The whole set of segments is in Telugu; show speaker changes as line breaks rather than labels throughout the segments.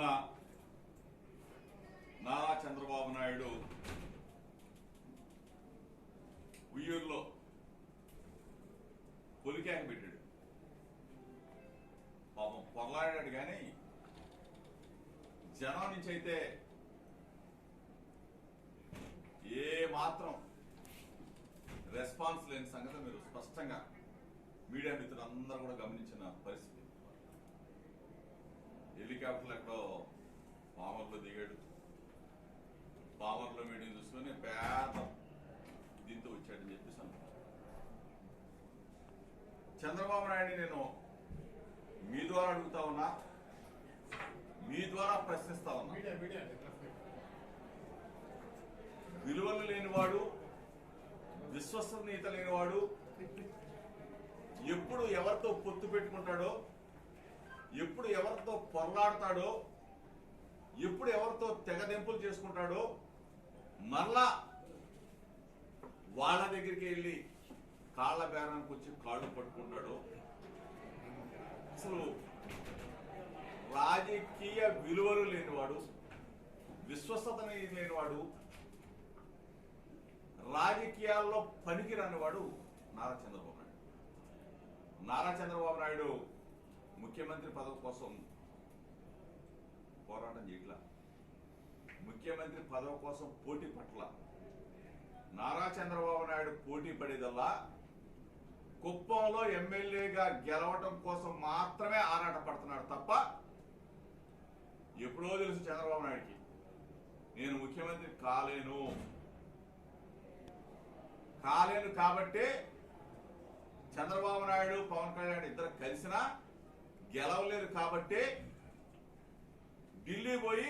ఉన్న నారా చంద్రబాబు నాయుడు ఉయ్యూరులో పొలికాక పెట్టాడు. పాపం పొరలాడాడు కానీ జనం నుంచి అయితే ఏ మాత్రం రెస్పాన్స్ లేని సంగతి మీరు స్పష్టంగా మీడియా మిత్రులందరూ కూడా గమనించిన పరిస్థితి. హెలికాప్టర్లు ఎక్కడో పామర్లో దిగాడు. పామర్లో మీటింగ్ చూసుకొని పేద దీంతో వచ్చాడని చెప్పేసి అనుకున్నాను చంద్రబాబు నాయుడు నేను మీ ద్వారా అడుగుతా ఉన్నా మీ ద్వారా ప్రశ్నిస్తా ఉన్నా. విలువలు లేనివాడు విశ్వసనీయత లేనివాడు ఎప్పుడు ఎవరితో పొత్తు పెట్టుకుంటాడో ఎప్పుడు ఎవరితో పొరలాడతాడో ఎప్పుడు ఎవరితో తెగదెంపులు చేసుకుంటాడో మరలా వాళ్ళ దగ్గరికి వెళ్ళి కాళ్ళ బేరానికి వచ్చి కాళ్ళు పట్టుకుంటాడో. అసలు రాజకీయ విలువలు లేనివాడు విశ్వసత లేనివాడు రాజకీయాల్లో పనికిరానివాడు నారా చంద్రబాబు నాయుడు. నారా చంద్రబాబు నాయుడు ముఖ్యమంత్రి పదవి కోసం పోరాటం చేయట్లా? ముఖ్యమంత్రి పదవి కోసం పోటీ పట్ల నారా చంద్రబాబు నాయుడు పోటీ పడేదల్లా? కుప్పంలో ఎమ్మెల్యేగా గెలవటం కోసం మాత్రమే ఆరాట పడుతున్నాడు తప్ప ఎప్పుడో తెలుసు చంద్రబాబు నాయుడికి. నేను ముఖ్యమంత్రి కాలేను. కాలేను కాబట్టి చంద్రబాబు నాయుడు పవన్ కళ్యాణ్ ఇద్దరు కలిసినా గెలవలేరు కాబట్టే ఢిల్లీ పోయి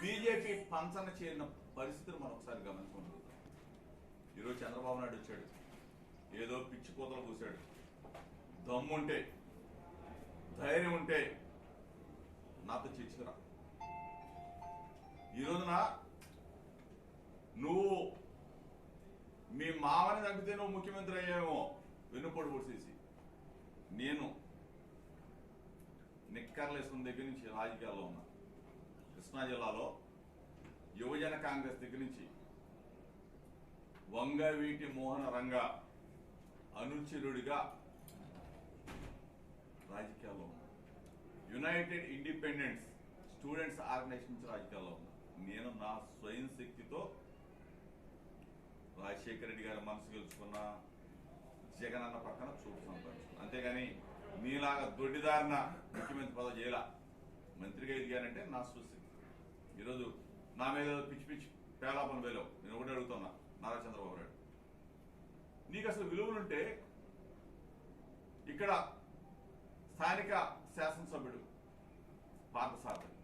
బీజేపీ పంచన చేరిన పరిస్థితిని మనం ఒకసారి గమనించుకుంటాం ఈరోజు చంద్రబాబు నాయుడు వచ్చాడు. ఏదో పిచ్చి కూతలు కూశాడు దమ్ముంటే ధైర్యం ఉంటే నాతో చర్చకురా. ఈ రోజున నువ్వు మీ మామని తగ్గితే నువ్వు ముఖ్యమంత్రి అయ్యావేమో వెన్నుపోటు పొడిసేసి నేను నిక్కర్లేసుకున్న దగ్గర నుంచి రాజకీయాల్లో ఉన్నా. కృష్ణా జిల్లాలో యువజన కాంగ్రెస్ దగ్గర నుంచి వంగవీటి మోహన రంగ అనుచరుడిగా రాజకీయాల్లో ఉన్నా. యునైటెడ్ ఇండిపెండెన్స్ స్టూడెంట్స్ ఆర్గనైజేషన్ నుంచి రాజకీయాల్లో ఉన్నా. నేను నా స్వయం శక్తితో రాజశేఖర రెడ్డి గారి మనసు గెలుచుకున్న జగన్ అన్న పక్కన చూపు సంపాదించుకున్నా. అంతేగాని నీలాగా దొడ్డిదారిన ముఖ్యమంత్రి పదవి చేయాల. మంత్రిగా ఎదిగానంటే నా స్వశక్తి ఈరోజు నా మీద పిచ్చి పిచ్చి పేలాపన వేలావు. నేను ఒకటి అడుగుతున్నా. నారా చంద్రబాబు నాయుడు. నీకు అసలు విలువలుంటే ఇక్కడ స్థానిక శాసనసభ్యుడు పార్థసారథి